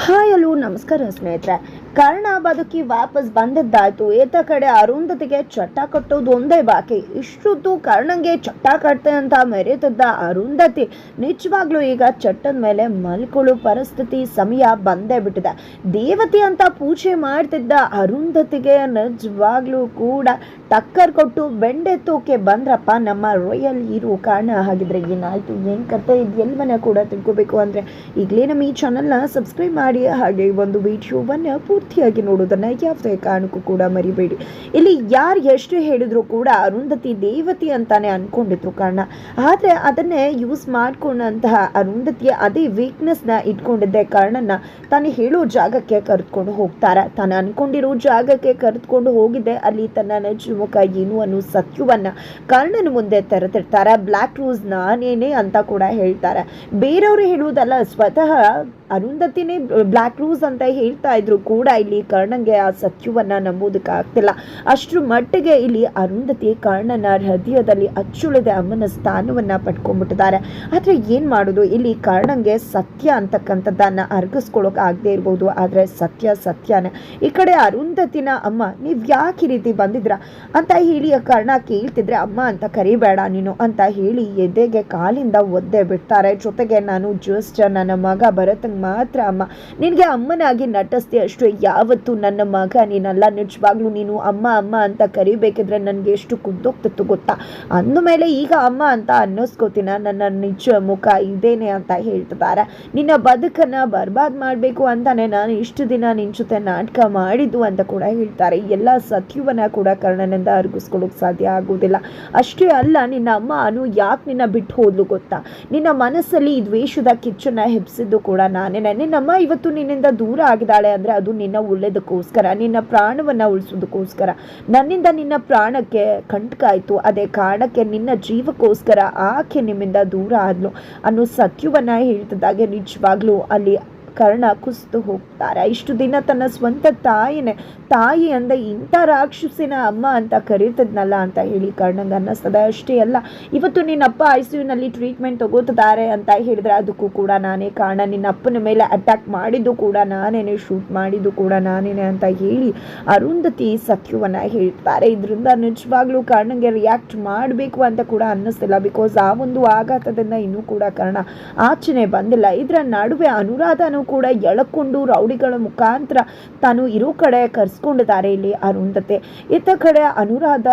Hi hello ನಮಸ್ಕಾರ ಸ್ನೇಹಿತರೆ. ಕರ್ಣ ಬದುಕಿ ವಾಪಸ್ ಬಂದದ್ದಾಯ್ತು. ಏತ ಕಡೆ ಅರುಂಧತಿಗೆ ಚಟ್ಟ ಕಟ್ಟೋದು ಒಂದೇ ಬಾಕಿ. ಇಷ್ಟೊತ್ತು ಕರ್ಣಂಗೆ ಚಟ್ಟ ಕಟ್ತೆ ಅಂತ ಮೆರೆತದ್ದ ಅರುಂಧತಿ ನಿಜವಾಗ್ಲೂ ಈಗ ಚಟ್ಟದ ಮೇಲೆ ಮಲ್ಕೊಳ್ಳೋ ಪರಿಸ್ಥಿತಿ ಸಮಯ ಬಂದೇ ಬಿಟ್ಟಿದೆ. ದೇವತೆ ಅಂತ ಪೂಜೆ ಮಾಡ್ತಿದ್ದ ಅರುಂಧತಿಗೆ ನಿಜವಾಗ್ಲೂ ಕೂಡ ಟಕ್ಕರ್ ಕೊಟ್ಟು ಬೆಂಡೆ ತೂಕೆ ಬಂದ್ರಪ್ಪ. ನಮ್ಮ ರಾಯಲ್ ಹೀರೋ ಕಾರಣ ಹಾಗಿದ್ರೆ ಏನಾಯ್ತು? ಏನ್ ಕತೆ ಮನೆ ಕೂಡ ತಿಳ್ಕೋಬೇಕು ಅಂದ್ರೆ ಈಗಲೇ ನಮ್ಮ ಈ ಚಾನಲ್ನ ಸಬ್ಸ್ಕ್ರೈಬ್ ಮಾಡಿ ಹಾಗೆ ಒಂದು ವಿಡಿಯೋವನ್ನ ಪೂರ್ತಿಯಾಗಿ ನೋಡೋದನ್ನ ಯಾವುದೇ ಕಾರಣಕ್ಕೂ ಕೂಡ ಮರಿಬೇಡಿ. ಇಲ್ಲಿ ಯಾರು ಎಷ್ಟು ಹೇಳಿದ್ರು ಕೂಡ ಅರುಂಧತಿ ದೇವತೆ ಅಂತಾನೆ ಅನ್ಕೊಂಡಿದ್ರು ಕಾರಣ ಆದ್ರೆ ಅದನ್ನೇ ಯೂಸ್ ಮಾಡ್ಕೊಂಡಂತಹ ಅರುಂಧತಿಯ ಅದೇ ವೀಕ್ನೆಸ್ನ ಇಟ್ಕೊಂಡಿದ್ದೆ ಕಾರಣನ ತಾನು ಹೇಳೋ ಜಾಗಕ್ಕೆ ಕರೆದುಕೊಂಡು ಹೋಗ್ತಾರೆ. ತಾನು ಅನ್ಕೊಂಡಿರೋ ಜಾಗಕ್ಕೆ ಕರೆದುಕೊಂಡು ಹೋಗಿದ್ದೆ. ಅಲ್ಲಿ ತನ್ನ ನಜು ಏನು ಅನ್ನೋ ಸತ್ಯವನ್ನ ಕರ್ಣನ ಮುಂದೆ ತೆರೆದಿರ್ತಾರೆ ಬ್ಲ್ಯಾಕ್ ರೋಸ್ ನಾನೇನೆ ಅಂತ ಕೂಡ ಹೇಳ್ತಾರೆ. ಬೇರೆಯವರು ಹೇಳುವುದಲ್ಲ, ಸ್ವತಃ ಅರುಂಧತಿನೇ ಬ್ಲ್ಯಾಕ್ ರೂಸ್ ಅಂತ ಹೇಳ್ತಾ ಇದ್ರು ಕೂಡ ಇಲ್ಲಿ ಕರ್ಣಂಗೆ ಆ ಸತ್ಯವನ್ನ ನಂಬೋದಕ್ಕೆ ಆಗ್ತಿಲ್ಲ. ಅಷ್ಟ್ರ ಮಟ್ಟಿಗೆ ಇಲ್ಲಿ ಅರುಂಧತಿ ಕರ್ಣನ ಹೃದಯದಲ್ಲಿ ಅಚ್ಚುಳದೆ ಅಮ್ಮನ ಸ್ಥಾನವನ್ನ ಪಡ್ಕೊಂಡ್ಬಿಟ್ಟಿದ್ದಾರೆ. ಆದ್ರೆ ಏನ್ ಮಾಡೋದು? ಇಲ್ಲಿ ಕರ್ಣಂಗೆ ಸತ್ಯ ಅಂತಕ್ಕಂಥದ್ದನ್ನ ಅರ್ಗಿಸ್ಕೊಳಕ್ ಆಗದೆ ಇರ್ಬೋದು. ಆದ್ರೆ ಸತ್ಯ ಸತ್ಯನ. ಈ ಕಡೆ ಅರುಂಧತಿನ ಅಮ್ಮ, ನೀವ್ ಯಾಕೆ ಈ ರೀತಿ ಬಂದಿದ್ರ? ಅಂತ ಹೇಳಿ ಕರ್ಣ ಕೇಳ್ತಿದ್ರೆ, ಅಮ್ಮ ಅಂತ ಕರಿಬೇಡ ನೀನು ಅಂತ ಹೇಳಿ ಎದೆಗೆ ಕಾಲಿಂದ ಒದ್ದೆ ಬಿಡ್ತಾರೆ. ಜೊತೆಗೆ ನಾನು ಜಸ್ಟ್ ನನ್ನ ಮಗ ಭರತಂಗ್ ಮಾತ್ರ ಅಮ್ಮ. ನಿನಗೆ ಅಮ್ಮನಾಗಿ ನಟಿಸ್ದೆ ಅಷ್ಟೇ. ಯಾವತ್ತು ನನ್ನ ಮಗ, ನೀನಲ್ಲ, ನಿಜವಾಗ್ಲೂ ನೀನು ಅಮ್ಮ ಅಮ್ಮ ಅಂತ ಕರಿಬೇಕಿದ್ರೆ ನನಗೆ ಎಷ್ಟು ಕುದ್ದೋಗ್ತಿತ್ತು ಗೊತ್ತಾ? ಅಂದಮೇಲೆ ಈಗ ಅಮ್ಮ ಅಂತ ಅನ್ನಿಸ್ಕೋತೀನ? ನನ್ನ ನಿಜ ಮುಖ ಇದೇನೆ ಅಂತ ಹೇಳ್ತಿದ್ದಾರೆ ನಿನ್ನ ಬದುಕನ್ನ ಬರ್ಬಾದ್ ಮಾಡಬೇಕು ಅಂತಾನೆ ನಾನು ಇಷ್ಟು ದಿನ ನಿನ್ನ ಜೊತೆ ನಾಟಕ ಮಾಡಿದ್ದು ಅಂತ ಕೂಡ ಹೇಳ್ತಾರೆ. ಎಲ್ಲ ಸತ್ಯವನ್ನು ಕೂಡ ಕರ್ಣನಿಂದ ಅರ್ಗಿಸ್ಕೊಳ್ಳೋಕೆ ಸಾಧ್ಯ ಆಗೋದಿಲ್ಲ. ಅಷ್ಟೇ ಅಲ್ಲ, ನಿನ್ನ ಅಮ್ಮ ಅನು ಯಾಕೆ ನಿನ್ನ ಬಿಟ್ಟು ಹೋದ್ಲು ಗೊತ್ತಾ? ನಿನ್ನ ಮನಸ್ಸಲ್ಲಿ ದ್ವೇಷದ ಕಿಚ್ಚನ್ನ ಹೆಪ್ಸಿದ್ದು ಕೂಡ ನಾನೇ ನಿನ್ನಮ್ಮ ಇವತ್ತು ನಿನ್ನಿಂದ ದೂರ ಆಗಿದ್ದಾಳೆ ಅಂದರೆ ಅದು ನಿನ್ನ ಒಳ್ಳೇದಕ್ಕೋಸ್ಕರ ನಿನ್ನ ಪ್ರಾಣವನ್ನ ಉಳಿಸೋದಕ್ಕೋಸ್ಕರ. ನನ್ನಿಂದ ನಿನ್ನ ಪ್ರಾಣಕ್ಕೆ ಕಂಟಕ ಆಯಿತು, ಅದೇ ಕಾರಣಕ್ಕೆ ನಿನ್ನ ಜೀವಕ್ಕೋಸ್ಕರ ಆಕೆ ನಿಮ್ಮಿಂದ ದೂರ ಆದ್ಲು ಅನ್ನೋ ಸತ್ಯವನ್ನು ಹೇಳ್ತಿದ್ದಾಗೆ ನಿಜವಾಗ್ಲೂ ಅಲ್ಲಿ ಕರ್ಣ ಕುಸಿದು ಹೋಗ್ತಾರೆ. ಇಷ್ಟು ದಿನ ತನ್ನ ಸ್ವಂತ ತಾಯಿನೇ ತಾಯಿ ಅಂದ ಇಂಥ ರಾಕ್ಷಸಿನ ಅಮ್ಮ ಅಂತ ಕರೀತದ್ನಲ್ಲ ಅಂತ ಹೇಳಿ ಕರ್ಣಂಗೆ ಅನ್ನಿಸ್ತದೆ. ಅಷ್ಟೇ ಅಲ್ಲ, ಇವತ್ತು ನಿನ್ನಪ್ಪ ಐ ಸಿ ಯುನಲ್ಲಿ ಟ್ರೀಟ್ಮೆಂಟ್ ತಗೋತಿದ್ದಾರೆ ಅಂತ ಹೇಳಿದ್ರೆ ಅದಕ್ಕೂ ಕೂಡ ನಾನೇ ಕಾರಣ. ನಿನ್ನ ಅಪ್ಪನ ಮೇಲೆ ಅಟ್ಯಾಕ್ ಮಾಡಿದ್ದು ಕೂಡ ನಾನೇನೆ ಶೂಟ್ ಮಾಡಿದ್ದು ಕೂಡ ನಾನೇನೆ ಅಂತ ಹೇಳಿ ಅರುಂಧತಿ ಸತ್ಯವನ್ನ ಹೇಳ್ತಾರೆ. ಇದರಿಂದ ನಿಜವಾಗ್ಲೂ ಕರ್ಣಂಗೆ ರಿಯಾಕ್ಟ್ ಮಾಡಬೇಕು ಅಂತ ಕೂಡ ಅನ್ನಿಸ್ತಿಲ್ಲ. ಬಿಕಾಸ್ ಆ ಒಂದು ಆಘಾತದಿಂದ ಇನ್ನೂ ಕೂಡ ಕರ್ಣ ಆಚೆನೆ ಬಂದಿಲ್ಲ. ಇದರ ನಡುವೆ ಅನುರಾಧನೂ ಕೂಡ ಎಳಕೊಂಡು ರೌಡಿಗಳ ಮುಖಾಂತರ ತಾನು ಇರೋ ಕಡೆ ಕರ್ಸ್ಕೊಂಡಿದ್ದಾರೆ ಇಲ್ಲಿ ಅರುಂಧತೆ. ಇತ್ತ ಕಡೆ ಅನುರಾಧ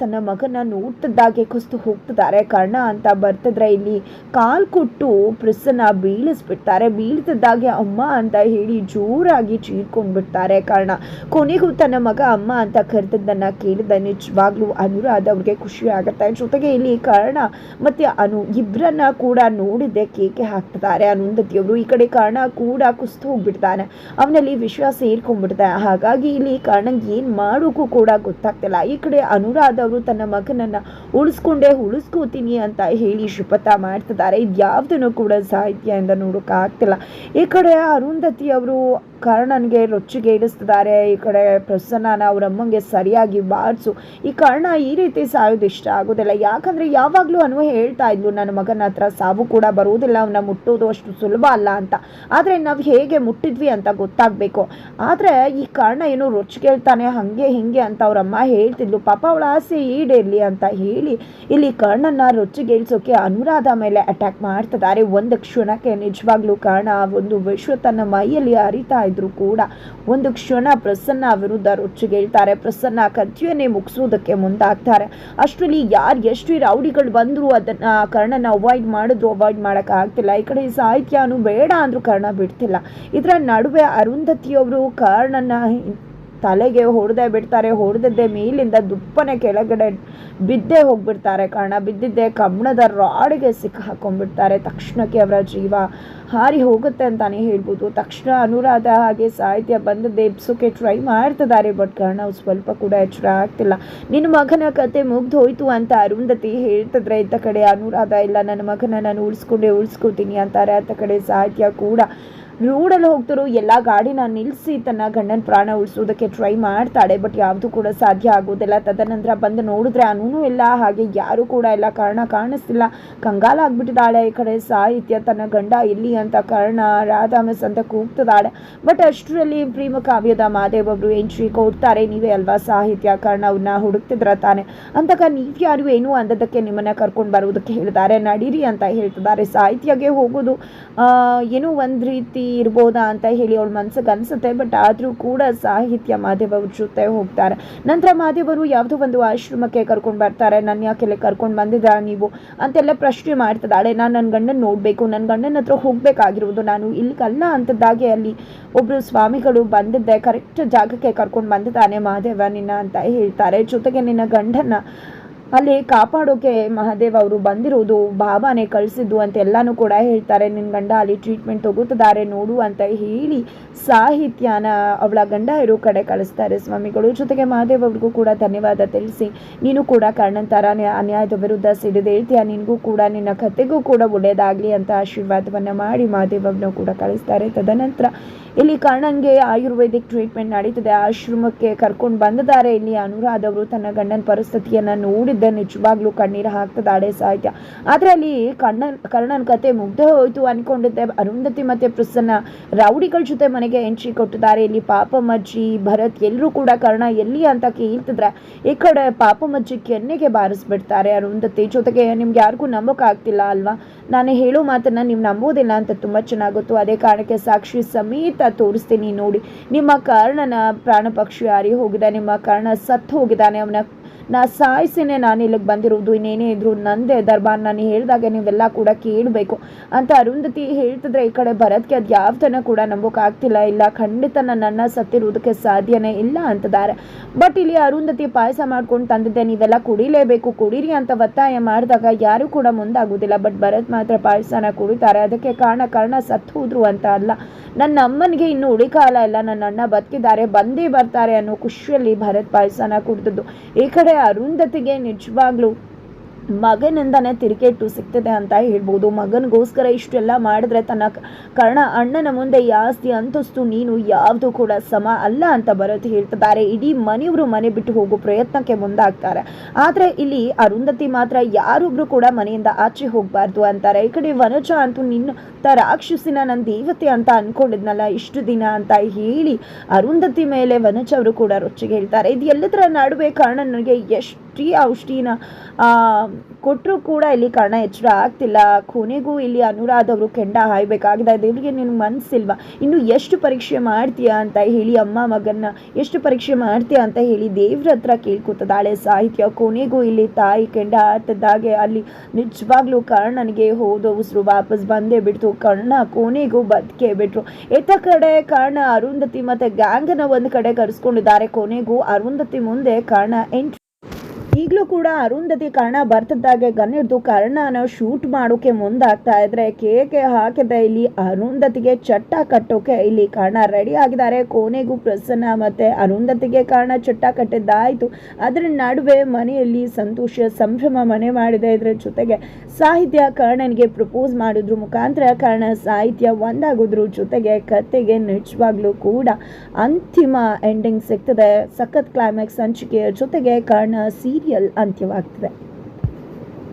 ತನ್ನ ಮಗನ ನೋಡ್ತಿದ್ದಾಗೆ ಕುಸ್ತು ಹೋಗ್ತಿದ್ದಾರೆ. ಕರ್ಣ ಅಂತ ಬರ್ತಿದ್ರೆ ಇಲ್ಲಿ ಕಾಲ್ ಕೊಟ್ಟು ಪ್ರಿಸನ್ನ ಬೀಳಿಸ್ಬಿಡ್ತಾರೆ. ಬೀಳ್ತಿದ್ದಾಗೆ ಅಮ್ಮ ಅಂತ ಹೇಳಿ ಜೋರಾಗಿ ಚೀರ್ಕೊಂಡ್ಬಿಡ್ತಾರೆ ಕರ್ಣ. ಕೊನೆಗೂ ತನ್ನ ಮಗ ಅಮ್ಮ ಅಂತ ಕರೆದದ್ದನ್ನ ಕೇಳಿದ ನಿಜವಾಗ್ಲೂ ಅನುರಾಧ ಅವ್ರಿಗೆ ಖುಷಿ ಆಗುತ್ತೆ. ಜೊತೆಗೆ ಇಲ್ಲಿ ಕರ್ಣ ಮತ್ತೆ ಅನು ಇಬ್ಬರನ್ನ ಕೂಡ ನೋಡಿದ್ದೆ ಕೇಕೆ ಹಾಕ್ತಿದ್ದಾರೆ. ಅನುಂಧತಿಯವರು ಈ ಕಡೆ ಕಾರಣ ಕೂಡ ಕುಸ್ತು ಹೋಗ್ಬಿಡ್ತಾನೆ. ಅವನಲ್ಲಿ ವಿಶ್ವಾಸ ಏರ್ಕೊಂಡ್ಬಿಡ್ತಾನೆ. ಹಾಗಾಗಿ ಇಲ್ಲಿ ಕಾರಣಂಗೆ ಏನು ಮಾಡೋಕ್ಕೂ ಕೂಡ ಗೊತ್ತಾಗ್ತಿಲ್ಲ. ಈ ಕಡೆ ಅನುರಾಧ ಅವರು ತನ್ನ ಮಗನನ್ನ ಉಳಿಸ್ಕೊಂಡೇ, ಉಳಿಸ್ಕೋತೀನಿ ಅಂತ ಹೇಳಿ ಶಪಥ ಮಾಡ್ತಿದ್ದಾರೆ. ಇದ್ಯಾವ್ದನ್ನು ಕೂಡ ಸಾಹಿತ್ಯದಿಂದ ನೋಡೋಕೆ ಆಗ್ತಿಲ್ಲ. ಈ ಕಡೆ ಅರುಂಧತಿ ಅವರು ಕರ್ಣನ್ಗೆ ರೊಚ್ಚಿಗೆ ಇಡಿಸ್ತಿದ್ದಾರೆ ಈ ಕಡೆ ಪ್ರಸನ್ನನ ಅವ್ರ ಅಮ್ಮಂಗೆ ಸರಿಯಾಗಿ ಬಾರಿಸು. ಈ ಕರ್ಣ ಈ ರೀತಿ ಸಾಯೋದು ಇಷ್ಟ ಆಗೋದಿಲ್ಲ. ಯಾಕಂದ್ರೆ ಯಾವಾಗಲೂ ಅನ್ವ ಹೇಳ್ತಾ ಇದ್ಲು, ನನ್ನ ಮಗನ ಹತ್ರ ಸಾವು ಕೂಡ ಬರುವುದಿಲ್ಲ ಅವನ್ನ ಮುಟ್ಟೋದು ಅಷ್ಟು ಸುಲಭ ಅಲ್ಲ ಅಂತ. ಆದರೆ ನಾವು ಹೇಗೆ ಮುಟ್ಟಿದ್ವಿ ಅಂತ ಗೊತ್ತಾಗಬೇಕು. ಆದರೆ ಈ ಕಾರಣ ಏನೋ ರೊಚ್ಚಿಗೇಳ್ತಾನೆ ಹಾಗೆ ಹಿಂಗೆ ಅಂತ ಅವರಮ್ಮ ಹೇಳ್ತಿದ್ಲು. ಪಾಪ ಅವಳ ಆಸೆ ಈಡೇರಲಿ ಅಂತ ಹೇಳಿ ಇಲ್ಲಿ ಕರ್ಣನ ರೊಚ್ಚಿಗೇಳ್ಸೋಕೆ ಅನುರಾಧ ಮೇಲೆ ಅಟ್ಯಾಕ್ ಮಾಡ್ತಿದ್ದಾರೆ. ಒಂದು ಕ್ಷಣಕ್ಕೆ ನಿಜವಾಗ್ಲೂ ಕರ್ಣ ಒಂದು ವಿಶ್ವ ತನ್ನ ಮೈಯಲ್ಲಿ ಅರಿತಾ ಇದ್ರು ಕೂಡ ಒಂದು ಕ್ಷಣ ಪ್ರಸನ್ನ ವಿರುದ್ಧ ರೊಚ್ಚಿಗೇಳ್ತಾರೆ ಪ್ರಸನ್ನ ಕಥೆಯನ್ನೇ ಮುಗಿಸೋದಕ್ಕೆ ಮುಂದಾಗ್ತಾರೆ. ಅಷ್ಟರಲ್ಲಿ ಯಾರು ಎಷ್ಟು ರೌಡಿಗಳು ಬಂದ್ರು ಅದನ್ನ ಕರ್ಣನ ಅವಾಯ್ಡ್ ಮಾಡಿದ್ರು ಅವಾಯ್ಡ್ ಮಾಡೋಕ್ಕಾಗ್ತಿಲ್ಲ ಈ ಕಡೆ ಸಾಹಿತ್ಯನು ಬೇಡ ಅಂದ್ರೂ ಕರ್ಣ ಬಿಡ್ತಿಲ್ಲ ಇದರ ನಡುವೆ ಅರುಂಧತಿಯವರು ಕರ್ಣನ ತಲೆಗೆ ಹೊಡೆದೇ ಬಿಡ್ತಾರೆ. ಹೊಡೆದದ್ದೇ ಮೇಲಿಂದ ದುಪ್ಪನೆ ಕೆಳಗಡೆ ಬಿದ್ದೇ ಹೋಗ್ಬಿಡ್ತಾರೆ ಕಾರಣ. ಬಿದ್ದಿದ್ದೆ ಕಬ್ಬಣದ ರಾಡಿಗೆ ಸಿಕ್ಕ ಹಾಕೊಂಡ್ಬಿಡ್ತಾರೆ. ತಕ್ಷಣಕ್ಕೆ ಅವರ ಜೀವ ಹಾರಿ ಹೋಗುತ್ತೆ ಅಂತಾನೆ ಹೇಳ್ಬೋದು. ತಕ್ಷಣ ಅನುರಾಧ ಹಾಗೆ ಸಾಹಿತ್ಯ ಬಂದದ್ದೇ ಎಬ್ಸೋಕೆ ಟ್ರೈ ಮಾಡ್ತಿದ್ದಾರೆ ಬಟ್ ಕರ್ಣ ಸ್ವಲ್ಪ ಕೂಡ ಎಚ್ಚರ ಆಗ್ತಿಲ್ಲ. ನಿನ್ನ ಮಗನ ಕತೆ ಮುಗ್ದು ಹೋಯ್ತು ಅಂತ ಅರುಂಧತಿ ಹೇಳ್ತಿದ್ರೆ, ಇತ್ತ ಕಡೆ ಅನುರಾಧ ಇಲ್ಲ. ನನ್ನ ಮಗನ ನಾನು ಉಳಿಸ್ಕೊಂಡೆ ಉಳಿಸ್ಕೊತೀನಿ ಅಂತಾರೆ. ಅತ್ತ ಕಡೆ ಸಾಹಿತ್ಯ ಕೂಡ ರೋಡಲ್ಲಿ ಹೋಗ್ತಾರೋ, ಎಲ್ಲ ಗಾಡಿನ ನಿಲ್ಲಿಸಿ ತನ್ನ ಗಂಡನ ಪ್ರಾಣ ಉಳಿಸೋದಕ್ಕೆ ಟ್ರೈ ಮಾಡ್ತಾಳೆ ಬಟ್ ಯಾವುದು ಕೂಡ ಸಾಧ್ಯ ಆಗೋದಿಲ್ಲ. ತದನಂತರ ಬಂದು ನೋಡಿದ್ರೆ ಅನೂನು ಇಲ್ಲ, ಹಾಗೆ ಯಾರು ಕೂಡ ಎಲ್ಲ ಕಾರಣ ಕಾಣಿಸ್ತಿಲ್ಲ. ಕಂಗಾಲಾಗ್ಬಿಟ್ಟಿದ್ದಾಳೆ ಈ ಕಡೆ ಸಾಹಿತ್ಯ, ತನ್ನ ಗಂಡ ಎಲ್ಲಿ ಅಂತ ಕಾರಣ ರಾಧಾ ಮಿಸ್ ಅಂತ ಕೂಗ್ತಿದ್ದಾಳೆ. ಬಟ್ ಅಷ್ಟರಲ್ಲಿ ಪ್ರೇಮ ಕಾವ್ಯದ ಮಾದೇವ್ ಒಬ್ರು ಎಂಟ್ರಿ ಕೊಡ್ತಾರೆ, ನೀವೇ ಅಲ್ವಾ ಸಾಹಿತ್ಯ ಕಾರಣ ಅವ್ರನ್ನ ಹುಡುಕ್ತಿದ್ರ ತಾನೆ. ಅಂತಕ ನೀವ್ ಯಾರು ಏನು ಅಂದದಕ್ಕೆ ನಿಮ್ಮನ್ನ ಕರ್ಕೊಂಡು ಬರುವುದಕ್ಕೆ ಹೇಳಿದ್ದಾರೆ, ನಡೀರಿ ಅಂತ ಹೇಳ್ತಿದ್ದಾರೆ. ಸಾಹಿತ್ಯಗೆ ಹೋಗೋದು ಏನೋ ಒಂದು ರೀತಿ ಇರ್ಬೋದಾ ಅಂತ ಹೇಳಿ ಅವಳ ಮನ್ಸಿಗೆ ಅನ್ಸುತ್ತೆ ಬಟ್ ಆದರೂ ಕೂಡ ಸಾಹಿತ್ಯ ಮಾದೇವ ಜೊತೆ ಹೋಗ್ತಾರೆ. ನಂತರ ಮಾದೇವರು ಯಾವುದೋ ಒಂದು ಆಶ್ರಮಕ್ಕೆ ಕರ್ಕೊಂಡು ಬರ್ತಾರೆ ನನ್ನ ಯಾಕೆಲ್ಲ ಕರ್ಕೊಂಡು ಬಂದಿದ್ದಾ ನೀವು? ಅಂತೆಲ್ಲ ಪ್ರಶ್ನೆ ಮಾಡ್ತಿದ್ದಾಳೆ ನಾನು ನನ್ನ ಗಂಡನ ನೋಡಬೇಕು ನನ್ನ ಗಂಡನ ಹತ್ರ ಹೋಗಬೇಕಾಗಿರುವುದು ನಾನು ಇಲ್ಲಿಗಲ್ಲ ಅಂತದ್ದಾಗೆ ಅಲ್ಲಿ ಒಬ್ಬರು ಸ್ವಾಮಿಗಳು ಬಂದಿದ್ದೆ. ಕರೆಕ್ಟ್ ಜಾಗಕ್ಕೆ ಕರ್ಕೊಂಡು ಬಂದಿದ್ದಾನೆ ಮಹಾದೇವ ನಿನ್ನ ಅಂತ ಹೇಳ್ತಾರೆ. ಜೊತೆಗೆ ನಿನ್ನ ಗಂಡನ ಅಲ್ಲಿ ಕಾಪಾಡೋಕೆ ಮಹಾದೇವ್ ಅವರು ಬಂದಿರೋದು, ಬಾಬಾನೇ ಕಳಿಸಿದ್ದು ಅಂತ ಎಲ್ಲಾನು ಕೂಡ ಹೇಳ್ತಾರೆ. ನಿನ್ನ ಗಂಡ ಅಲ್ಲಿ ಟ್ರೀಟ್ಮೆಂಟ್ ತಗೋತಿದ್ದಾರೆ ನೋಡು ಅಂತ ಹೇಳಿ ಸಾಹಿತ್ಯನ ಅವಳ ಗಂಡ ಇರೋ ಕಡೆ ಕಳಿಸ್ತಾರೆ ಸ್ವಾಮಿಗಳು. ಜೊತೆಗೆ ಮಹಾದೇವ್ ಅವ್ರಿಗೂ ಕೂಡ ಧನ್ಯವಾದ ತಿಳಿಸಿ. ನೀನು ಕೂಡ ಕರ್ಣನ್ ಥರ ಅನ್ಯಾಯದ ವಿರುದ್ಧ ಸಿಡಿದು ಹೇಳ್ತೀಯ. ನಿನಗೂ ಕೂಡ ನಿನ್ನ ಕತೆಗೂ ಕೂಡ ಒಳ್ಳೆಯದಾಗಲಿ ಅಂತ ಆಶೀರ್ವಾದವನ್ನು ಮಾಡಿ ಮಹಾದೇವ್ ಅವ್ರನ್ನೂ ಕೂಡ ಕಳಿಸ್ತಾರೆ. ತದನಂತರ ಇಲ್ಲಿ ಕರ್ಣನ್ಗೆ ಆಯುರ್ವೇದಿಕ್ ಟ್ರೀಟ್ಮೆಂಟ್ ನಡೀತದೆ. ಆಶ್ರಮಕ್ಕೆ ಕರ್ಕೊಂಡು ಬಂದಿದ್ದಾರೆ. ಇಲ್ಲಿ ಅನುರಾಧವರು ತನ್ನ ಗಂಡನ ಪರಿಸ್ಥಿತಿಯನ್ನ ನೋಡಿದ್ದೆ ನಿಜವಾಗ್ಲೂ ಕಣ್ಣೀರು ಆಡೇ ಸಾಹಿತ್ಯ ಆದ್ರೆ ಅಲ್ಲಿ ಕಣ್ಣನ್ ಕರ್ಣನ ಕತೆ ಮುಗ್ದೇ ಹೋಯಿತು ಅನ್ಕೊಂಡಿದ್ದೆ. ಅರುಂಧತಿ ಮತ್ತೆ ಪ್ರಸನ್ನ ರೌಡಿಗಳ ಜೊತೆ ಮನೆಗೆ ಎಂಟ್ರಿ ಕೊಟ್ಟಿದ್ದಾರೆ. ಇಲ್ಲಿ ಪಾಪಮ್ಮಜ್ಜಿ ಭರತ್ ಎಲ್ಲರೂ ಕೂಡ ಕರ್ಣ ಎಲ್ಲಿ ಅಂತ ಕೇಳ್ತಿದ್ರೆ ಈ ಕಡೆ ಪಾಪಮ್ಮಜ್ಜಿ ಕೆನ್ನೆಗೆ ಬಾರಿಸ್ಬಿಡ್ತಾರೆ. ಅರುಂಧತಿ ಜೊತೆಗೆ ನಿಮ್ಗೆ ಯಾರಿಗೂ ನಂಬೋಕ್ಕಾಗ್ತಿಲ್ಲ ಅಲ್ವಾ? ನಾನು ಹೇಳೋ ಮಾತನ್ನ ನೀವು ನಂಬೋದಿಲ್ಲ ಅಂತ ತುಂಬಾ ಚೆನ್ನಾಗುತ್ತೋ ಅದೇ ಕಾರಣಕ್ಕೆ ಸಾಕ್ಷಿ ಸಮೇತ ತೋರಿಸ್ತೀನಿ ನೋಡಿ. ನಿಮ್ಮ ಕರ್ಣನ ಪ್ರಾಣ ಪಕ್ಷಿ ಹಾರಿ ಹೋಗಿದೆ. ನಿಮ್ಮ ಕರ್ಣ ಸತ್ತು ಹೋಗಿದ್ದಾನೆ. ಅವನ ನಾ ಸಾಯಿಸಿನೇ ನಾನು ಇಲ್ಲಿಗೆ ಬಂದಿರೋದು ಇನ್ನೇನೇ ಇದ್ರು ನಂದೆ ದರ್ಬಾರ್. ನಾನು ಹೇಳಿದಾಗ ನೀವೆಲ್ಲ ಕೂಡ ಕೇಳಬೇಕು. ಅಂತ ಅರುಂಧತಿ ಹೇಳ್ತಿದ್ರೆ ಈ ಕಡೆ ಭರತ್ಗೆ ಅದು ಯಾವ್ದನ್ನ ಕೂಡ ನಂಬೋಕ್ಕಾಗ್ತಿಲ್ಲ. ಇಲ್ಲ, ಖಂಡಿತ ನನ್ನನ್ನು ಸತ್ತಿರುವುದಕ್ಕೆ ಸಾಧ್ಯನೇ ಇಲ್ಲ ಅಂತಿದ್ದಾರೆ ಬಟ್ ಇಲ್ಲಿ ಅರುಂಧತಿ ಪಾಯಸ ಮಾಡ್ಕೊಂಡು ತಂದಿದ್ದೆ, ನೀವೆಲ್ಲ ಕುಡಿಲೇಬೇಕು. ಕುಡೀರಿ ಅಂತ ಒತ್ತಾಯ ಮಾಡಿದಾಗ ಯಾರು ಕೂಡ ಮುಂದಾಗೋದಿಲ್ಲ ಬಟ್ ಭರತ್ ಮಾತ್ರ ಪಾಯಸನ ಕುಡಿತಾರೆ. ಅದಕ್ಕೆ ಕಾರಣ ಕಾರಣ ಸತ್ತು ಹೋದ್ರು ಅಂತ ಅಲ್ಲ. ನನ್ನ ಅಮ್ಮನಿಗೆ ಇನ್ನು ಉಳಿಕಾಲ ಇಲ್ಲ. ನನ್ನ ಅಣ್ಣ ಬದುಕಿದ್ದಾರೆ, ಬಂದೇ ಬರ್ತಾರೆ ಅನ್ನೋ ಖುಷಿಯಲ್ಲಿ ಭರತ್ ಪಾಯಸನ ಕುಡಿದದ್ದು. ಈ ಕಡೆ ಅರುಂಧತಿಗೆ ನಿಜವಾಗ್ಲೂ ಮಗನಿಂದನೇ ತಿರುಗೇಟು ಸಿಗ್ತದೆ ಅಂತ ಹೇಳ್ಬೋದು. ಮಗನಿಗೋಸ್ಕರ ಇಷ್ಟೆಲ್ಲ ಮಾಡಿದ್ರೆ ತನ್ನ ಕಾರಣ ಅಣ್ಣನ ಮುಂದೆ ಈ ಆಸ್ತಿ ಅಂತಸ್ತು ನೀನು ಯಾವುದು ಕೂಡ ಸಮ ಅಲ್ಲ ಅಂತ ಭರತ್ ಹೇಳ್ತಿದ್ದಾರೆ. ಇಡೀ ಮನೆಯವರು ಮನೆ ಬಿಟ್ಟು ಹೋಗೋ ಪ್ರಯತ್ನಕ್ಕೆ ಮುಂದಾಗ್ತಾರೆ. ಆದರೆ ಇಲ್ಲಿ ಅರುಂಧತಿ ಮಾತ್ರ ಯಾರೊಬ್ರು ಕೂಡ ಮನೆಯಿಂದ ಆಚೆ ಹೋಗಬಾರ್ದು ಅಂತಾರೆ. ಈ ಕಡೆ ವನಜ ಅಂತೂ ನಿನ್ನ ತ ರಾಕ್ಷಸಿನ ನನ್ನ ದೇವತೆ ಅಂತ ಅನ್ಕೊಂಡಿದ್ನಲ್ಲ ಇಷ್ಟು ದಿನ ಅಂತ ಹೇಳಿ ಅರುಂಧತಿ ಮೇಲೆ ವನಜ ಅವರು ಕೂಡ ರೊಚ್ಚಿಗೆ ಹೇಳ್ತಾರೆ. ಇದು ಎಲ್ಲದರ ನಡುವೆ ಕಾರಣ ನನಗೆ ಎಷ್ಟೇ ಔಷಧಿನ ಕೊಟ್ಟರೂ ಕೂಡ ಇಲ್ಲಿ ಕರ್ಣ ಎಚ್ಚರ ಆಗ್ತಿಲ್ಲ. ಕೊನೆಗೂ ಇಲ್ಲಿ ಅನುರಾಧ್ ಅವರು ಕೆಂಡ ಹಾಯ್ಬೇಕಾಗಿದೆ. ದೇವರಿಗೆ ನಿನ್ನ ಮನಸ್ಸಿಲ್ವಾ ಇನ್ನು ಎಷ್ಟು ಪರೀಕ್ಷೆ ಮಾಡ್ತೀಯಾ ಅಂತ ಹೇಳಿ ಅಮ್ಮ ಮಗನ್ನ ಎಷ್ಟು ಪರೀಕ್ಷೆ ಮಾಡ್ತೀಯಾ ಅಂತ ಹೇಳಿ ದೇವ್ರ ಹತ್ರ ಕೇಳ್ಕೊತದಾಳೆ ಸಾಹಿತ್ಯ ಕೊನೆಗೂ ಇಲ್ಲಿ ತಾಯಿ ಕೆಂಡ ಆಡ್ತಿದ್ದಾಗೆ ಅಲ್ಲಿ ನಿಜವಾಗ್ಲೂ ಕರ್ಣನಿಗೆ ಹೋದ ಉಸಿರು ವಾಪಸ್ ಬಂದೇ ಬಿಡ್ತು. ಕರ್ಣ ಕೊನೆಗೂ ಬದುಕೇ ಬಿಟ್ರು. ಎತ್ತ ಕಡೆ ಕರ್ಣ, ಅರುಂಧತಿ ಮತ್ತೆ ಗ್ಯಾಂಗನ ಒಂದು ಕಡೆ ಕರೆಸ್ಕೊಂಡಿದ್ದಾರೆ. ಕೊನೆಗೂ ಅರುಂಧತಿ ಮುಂದೆ ಕರ್ಣ ಎಂಟ್ರಿ ಈಗಲೂ ಕೂಡ ಅರುಂಧತಿ ಕರ್ಣ ಬರ್ತಿದ್ದಾಗೆ ಗನ್ ಹಿಡ್ದು ಕರ್ಣನ ಶೂಟ್ ಮಾಡೋಕೆ ಮುಂದಾಗ್ತಾ ಇದ್ರೆ ಕೇಕೆ ಹಾಕಿದ್ರೆ ಇಲ್ಲಿ ಅರುಂಧತಿಗೆ ಚಟ್ಟ ಕಟ್ಟೋಕೆ ಇಲ್ಲಿ ಕರ್ಣ ರೆಡಿ ಆಗಿದ್ದಾರೆ. ಕೋನೆಗೂ ಪ್ರಸನ್ನ ಮತ್ತೆ ಅರುಂಧತಿಗೆ ಕರ್ಣ ಚಟ್ಟ ಕಟ್ಟಿದ್ದಾಯ್ತು. ಅದರ ನಡುವೆ ಮನೆಯಲ್ಲಿ ಸಂತೋಷ ಸಂಭ್ರಮ ಮನೆ ಮಾಡಿದೆ. ಇದ್ರ ಜೊತೆಗೆ ಸಾಹಿತ್ಯ ಕರ್ಣನಿಗೆ ಪ್ರಪೋಸ್ ಮಾಡಿದ್ರು. ಮುಖಾಂತರ ಕರ್ಣ ಸಾಹಿತ್ಯ ಒಂದಾಗೋದ್ರ. ಜೊತೆಗೆ ಕತೆಗೆ ನಿಜವಾಗ್ಲೂ ಕೂಡ ಅಂತಿಮ ಎಂಡಿಂಗ್ ಸಿಗ್ತದೆ. ಸಖತ್ ಕ್ಲೈಮ್ಯಾಕ್ಸ್ ಹಂಚಿಕೆಯ ಜೊತೆಗೆ Karna material until after that.